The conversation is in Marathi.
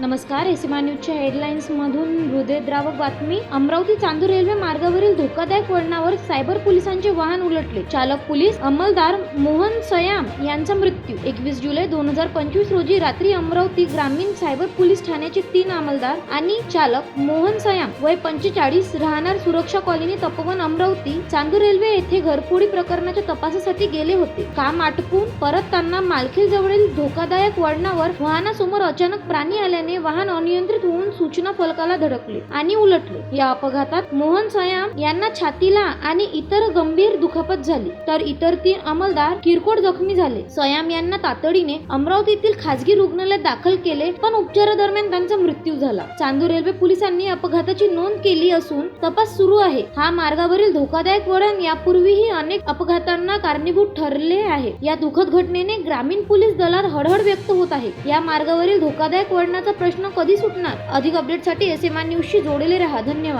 नमस्कार एसीमा न्यूजच्या हेडलाईन्स मधून हृदयद्रावक बातमी. अमरावती चांदूर रेल्वे मार्गावरील धोकादायक वळणावर सायबर पोलिसांचे वाहन उलटले. चालक पोलीस अंमलदार मोहन सयाम यांचा मृत्यू. एकवीस जुलै दोन हजार पंचवीस रोजी रात्री अमरावती ग्रामीण सायबर पोलीस ठाण्याचे तीन अंमलदार आणि चालक मोहन सयाम वय पंचेचाळीस राहणार सुरक्षा कॉलनी तपोवन अमरावती चांदूर रेल्वे येथे घरफोडी प्रकरणाच्या तपासासाठी गेले होते. काम आटपून परत मालखेल जवळील धोकादायक वळणावर वाहनासमोर अचानक प्राणी आल्याने वाहन अनियंत्रित होऊन सूचना फलकाला धडकले आणि उलटले. या अपघातात मोहन सयाम यांना छातीला आणि इतर गंभीर दुखापत झाली. तर इतर तीन अंमलदार किरकोळ जखमी झाले. सयाम यांना तातडीने अमरावतीतील खासगी रुग्णालयात दाखल केले पण उपचारादरम्यान त्यांचा मृत्यू झाला. चांदूर रेल्वे पोलिसांनी अपघाताची नोंद केली असून तपास सुरू आहे. हा मार्गावरील धोकादायक वळण यापूर्वीही अनेक अपघातांना कारणीभूत ठरले आहे. या दुःखद घटनेने ग्रामीण पोलीस दलात हळहळ व्यक्त होत आहे. या मार्गावरील धोकादायक वळणाचा प्रश्न कधी सुटणार? अधिक अपडेटसाठी एस एम न्यूजशी जोडलेले राहा. धन्यवाद.